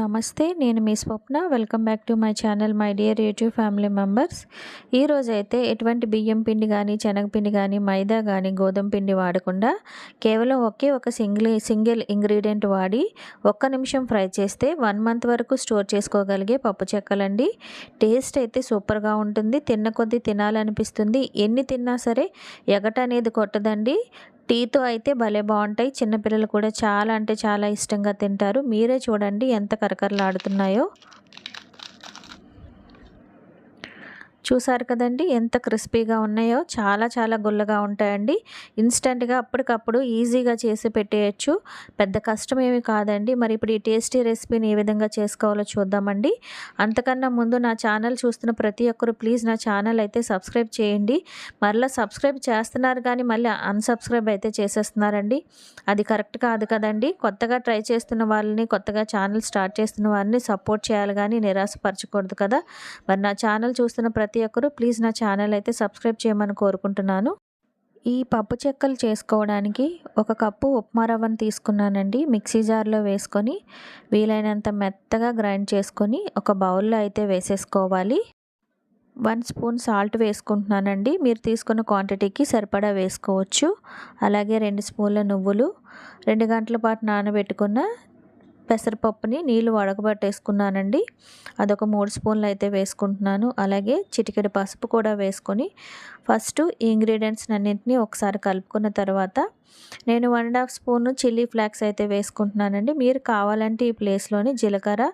నమస్తే నేను మీ Swapna. Welcome back to my channel my dear YouTube family members. ఈరోజైతే ఎటువంటి బియ్యం పిండి కానీ శనగపిండి కానీ మైదా కానీ గోధుమ పిండి వాడకుండా కేవలం ఒకే ఒక సింగిల్ సింగిల్ ఇంగ్రీడియంట్ వాడి ఒక్క నిమిషం ఫ్రై చేస్తే వన్ మంత్ వరకు స్టోర్ చేసుకోగలిగే పప్పు చెక్కలండి. టేస్ట్ అయితే సూపర్గా ఉంటుంది. తిన్న కొద్దీ తినాలనిపిస్తుంది. ఎన్ని తిన్నా సరే ఎగట అనేది కొట్టదండి. టీతో అయితే భలే బాగుంటాయి. చిన్నపిల్లలు కూడా చాలా అంటే చాలా ఇష్టంగా తింటారు. మీరే చూడండి ఎంత కరకరలాడుతున్నాయో. చూసారు కదండి? ఎంత క్రిస్పీగా ఉన్నాయో చాలా చాలా గుల్లగా ఉంటాయండి. ఇన్స్టెంట్గా అప్పటికప్పుడు ఈజీగా చేసి పెట్టేయచ్చు. పెద్ద కష్టం ఏమి కాదండి. మరి ఇప్పుడు ఈ టేస్టీ రెసిపీని ఏ విధంగా చేసుకోవాలో చూద్దామండి. అంతకన్నా ముందు నా ఛానల్ చూస్తున్న ప్రతి ఒక్కరు ప్లీజ్ నా ఛానల్ అయితే సబ్స్క్రైబ్ చేయండి. మరలా సబ్స్క్రైబ్ చేస్తున్నారు కానీ మళ్ళీ అన్సబ్స్క్రైబ్ అయితే చేసేస్తున్నారండి. అది కరెక్ట్ కాదు కదండి. కొత్తగా ట్రై చేస్తున్న వాళ్ళని కొత్తగా ఛానల్ స్టార్ట్ చేస్తున్న వారిని సపోర్ట్ చేయాలి కానీ నిరాశపరచకూడదు కదా. మరి నా ఛానల్ చూస్తున్న ప్రతి ప్రతి ఒక్కరూ ప్లీజ్ నా ఛానల్ అయితే సబ్స్క్రైబ్ చేయమని కోరుకుంటున్నాను. ఈ పప్పు చెక్కలు చేసుకోవడానికి ఒక కప్పు ఉప్మా రవ్వను తీసుకున్నానండి. మిక్సీ జార్లో వేసుకొని వీలైనంత మెత్తగా గ్రైండ్ చేసుకొని ఒక బౌల్లో అయితే వేసేసుకోవాలి. వన్ స్పూన్ సాల్ట్ వేసుకుంటున్నానండి. మీరు తీసుకున్న క్వాంటిటీకి సరిపడా వేసుకోవచ్చు. అలాగే రెండు స్పూన్ల నువ్వులు రెండు గంటల పాటు నానబెట్టుకున్న పెసరపప్పుని నీళ్ళు వడకబట్టేసుకున్నానండి. అదొక మూడు స్పూన్లు అయితే వేసుకుంటున్నాను. అలాగే చిటికెడు పసుపు కూడా వేసుకొని ఫస్ట్ ఈ ఇంగ్రీడియంట్స్ అన్నింటినీ ఒకసారి కలుపుకున్న తర్వాత నేను one and half spoon chilli flakes అయితే వేసుకుంటున్నానండి. మీరు కావాలంటే ఈ ప్లేస్లోని జీలకర్ర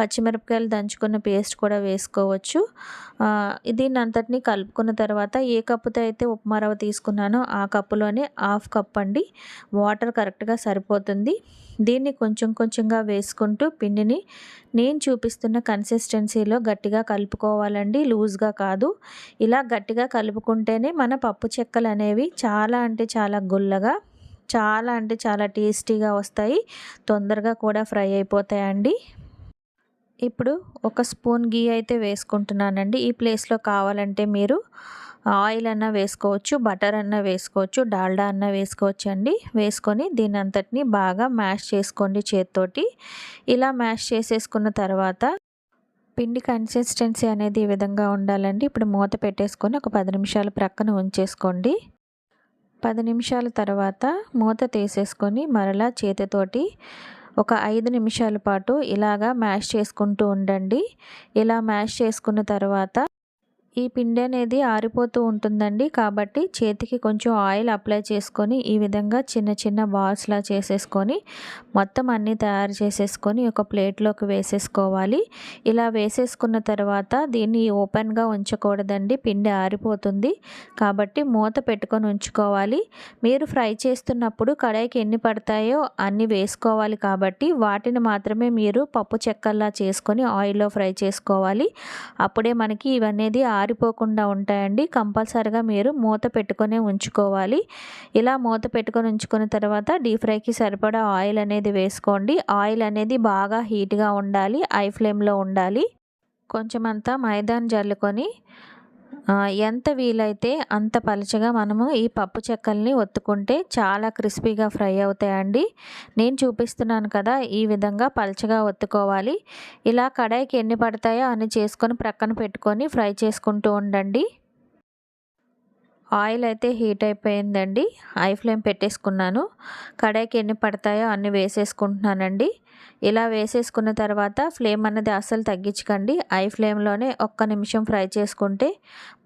పచ్చిమిరపకాయలు దంచుకున్న పేస్ట్ కూడా వేసుకోవచ్చు. దీన్ని అంతటిని కలుపుకున్న తర్వాత ఏ కప్పుతో అయితే ఉప్మా రవ్వ తీసుకున్నానో ఆ కప్పులోనే హాఫ్ కప్ అండి. వాటర్ కరెక్ట్గా సరిపోతుంది. దీన్ని కొంచెం కొంచెంగా వేసుకుంటూ పిండిని నేను చూపిస్తున్న కన్సిస్టెన్సీలో గట్టిగా కలుపుకోవాలండి. లూజ్గా కాదు. ఇలా గట్టిగా కలుపుకుంటేనే మన పప్పు చెక్కలు అనేవి చాలా అంటే చాలా గుల్లగా చాలా అంటే చాలా టేస్టీగా వస్తాయి. తొందరగా కూడా ఫ్రై అయిపోతాయండి. ఇప్పుడు ఒక స్పూన్ గీ అయితే వేసుకుంటున్నానండి. ఈ ప్లేస్లో కావాలంటే మీరు ఆయిల్ అన్న వేసుకోవచ్చు బటర్ అన్న వేసుకోవచ్చు డాల్డా అన్న వేసుకోవచ్చు అండి. వేసుకొని దీని అంతటిని బాగా మ్యాష్ చేసుకోండి చేతితోటి. ఇలా మ్యాష్ చేసేసుకున్న తర్వాత పిండి కన్సిస్టెన్సీ అనేది ఈ విధంగా ఉండాలండి. ఇప్పుడు మూత పెట్టేసుకొని ఒక పది నిమిషాలు ప్రక్కన ఉంచేసుకోండి. పది నిమిషాల తర్వాత మూత తీసేసుకొని మరలా చేతితోటి ఒక ఐదు నిమిషాల పాటు ఇలాగా మ్యాష్ చేసుకుంటూ ఉండండి. ఇలా మ్యాష్ చేసుకున్న తర్వాత ఈ పిండి అనేది ఆరిపోతూ ఉంటుందండి. కాబట్టి చేతికి కొంచెం ఆయిల్ అప్లై చేసుకొని ఈ విధంగా చిన్న చిన్న బాల్స్లా చేసేసుకొని మొత్తం అన్నీ తయారు చేసేసుకొని ఒక ప్లేట్లోకి వేసేసుకోవాలి. ఇలా వేసేసుకున్న తర్వాత దీన్ని ఓపెన్గా ఉంచకూడదండి. పిండి ఆరిపోతుంది. కాబట్టి మూత పెట్టుకొని ఉంచుకోవాలి. మీరు ఫ్రై చేస్తున్నప్పుడు కడాయికి ఎన్ని పడతాయో అన్ని వేసుకోవాలి కాబట్టి వాటిని మాత్రమే మీరు పప్పు చెక్కల్లా చేసుకొని ఆయిల్లో ఫ్రై చేసుకోవాలి. అప్పుడే మనకి ఇవన్నీ ఆరిపోకుండా ఉంటాయండి. కంపల్సరిగా మీరు మూత పెట్టుకొని ఉంచుకోవాలి. ఇలా మూత పెట్టుకొని ఉంచుకున్న తర్వాత డీప్ ఫ్రైకి సరిపడా ఆయిల్ అనేది వేసుకోండి. ఆయిల్ అనేది బాగా హీట్గా ఉండాలి. ఐ ఫ్లేమ్లో ఉండాలి. కొంచెం అంతా మైదాన్ జల్లుకొని ఎంత వీలైతే అంత పలుచగా మనము ఈ పప్పు చెక్కల్ని ఒత్తుకుంటే చాలా క్రిస్పీగా ఫ్రై అవుతాయండి. నేను చూపిస్తున్నాను కదా ఈ విధంగా పలుచగా ఒత్తుకోవాలి. ఇలా కడాయికి ఎన్ని పడతాయో అన్ని చేసుకొని ప్రక్కన పెట్టుకొని ఫ్రై చేసుకుంటూ ఉండండి. ఆయిల్ అయితే హీట్ అయిపోయిందండి. ఐ ఫ్లేమ్ పెట్టేసుకున్నాను. కడాయికి ఎన్ని పడతాయో అన్ని వేసేసుకుంటున్నానండి. ఇలా వేసేసుకున్న తర్వాత ఫ్లేమ్ అన్నది అస్సలు తగ్గించకండి. ఐ ఫ్లేమ్లోనే ఒక్క నిమిషం ఫ్రై చేసుకుంటే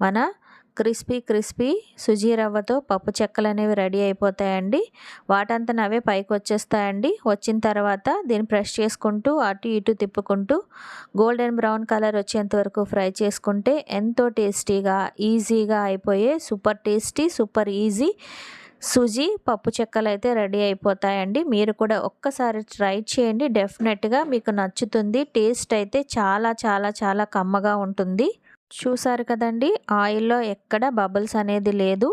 మన క్రిస్పీ క్రిస్పీ సుజీ రవ్వతో పప్పు చెక్కలు అనేవి రెడీ అయిపోతాయండి. వాటంతా అవే పైకి వచ్చేస్తాయండి వచ్చిన తర్వాత దీన్ని ప్రెస్ చేసుకుంటూ అటు ఇటు తిప్పుకుంటూ గోల్డెన్ బ్రౌన్ కలర్ వచ్చేంత వరకు ఫ్రై చేసుకుంటే ఎంతో టేస్టీగా ఈజీగా అయిపోయే సూపర్ టేస్టీ సూపర్ ఈజీ సుజీ పప్పు చెక్కలు అయితే రెడీ అయిపోతాయండి. మీరు కూడా ఒక్కసారి ట్రై చేయండి. డెఫినెట్గా మీకు నచ్చుతుంది. టేస్ట్ అయితే చాలా చాలా చాలా కమ్మగా ఉంటుంది. చూసారు కదండి ఆయిల్లో ఎక్కడ బబుల్స్ అనేది లేదు.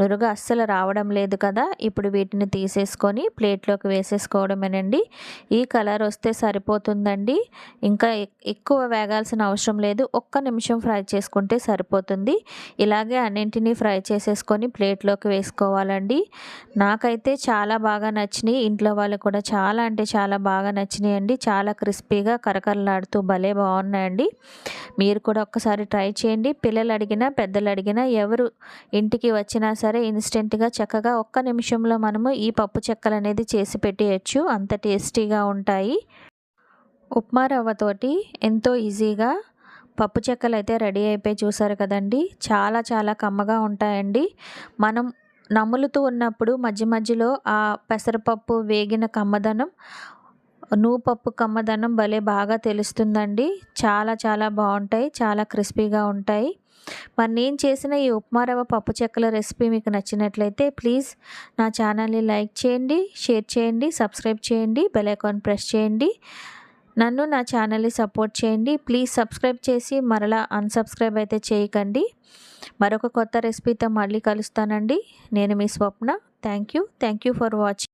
నురుగు అస్సలు రావడం లేదు కదా. ఇప్పుడు వీటిని తీసేసుకొని ప్లేట్లోకి వేసేసుకోవడమేనండి. ఈ కలర్ వస్తే సరిపోతుందండి. ఇంకా ఎక్కువ వేగాల్సిన అవసరం లేదు. ఒక్క నిమిషం ఫ్రై చేసుకుంటే సరిపోతుంది. ఇలాగే అన్నింటినీ ఫ్రై చేసేసుకొని ప్లేట్లోకి వేసుకోవాలండి. నాకైతే చాలా బాగా నచ్చినాయి. ఇంట్లో వాళ్ళు కూడా చాలా అంటే చాలా బాగా నచ్చినాయి అండి చాలా క్రిస్పీగా కరకరలాడుతూ భలే బాగున్నాయండి. మీరు కూడా ఒక్కసారి ట్రై చేయండి. పిల్లలు అడిగినా పెద్దలు అడిగినా ఎవరు ఇంటికి వచ్చినా సరే ఇన్స్టెంట్గా చక్కగా ఒక్క నిమిషంలో మనము ఈ పప్పు చెక్కలు అనేది చేసి పెట్టేయచ్చు. అంత టేస్టీగా ఉంటాయి. ఉప్మా రవ్వతోటి ఎంతో ఈజీగా పప్పు చెక్కలు అయితే రెడీ అయిపోయి చూసారు కదండి. చాలా చాలా కమ్మగా ఉంటాయండి. మనం నములుతూ ఉన్నప్పుడు మధ్య మధ్యలో ఆ పెసరపప్పు వేగిన కమ్మదనం నూపప్పు కమ్మదనం భలే బాగా తెలుస్తుందండి. చాలా చాలా బాగుంటాయి. చాలా క్రిస్పీగా ఉంటాయి. మరి నేను చేసిన ఈ ఉప్మా రవ్వ పప్పు చెక్కల రెసిపీ మీకు నచ్చినట్లయితే ప్లీజ్ నా ఛానల్ని లైక్ చేయండి షేర్ చేయండి సబ్స్క్రైబ్ చేయండి బెల్ ఐకాన్ ప్రెస్ చేయండి. నన్ను నా ఛానల్ని సపోర్ట్ చేయండి. ప్లీజ్ సబ్స్క్రైబ్ చేసి మరలా అన్సబ్స్క్రైబ్ అయితే చేయకండి. మరొక కొత్త రెసిపీతో మళ్ళీ కలుస్తానండి. నేను మీ Swapna. Thank you. Thank you for watching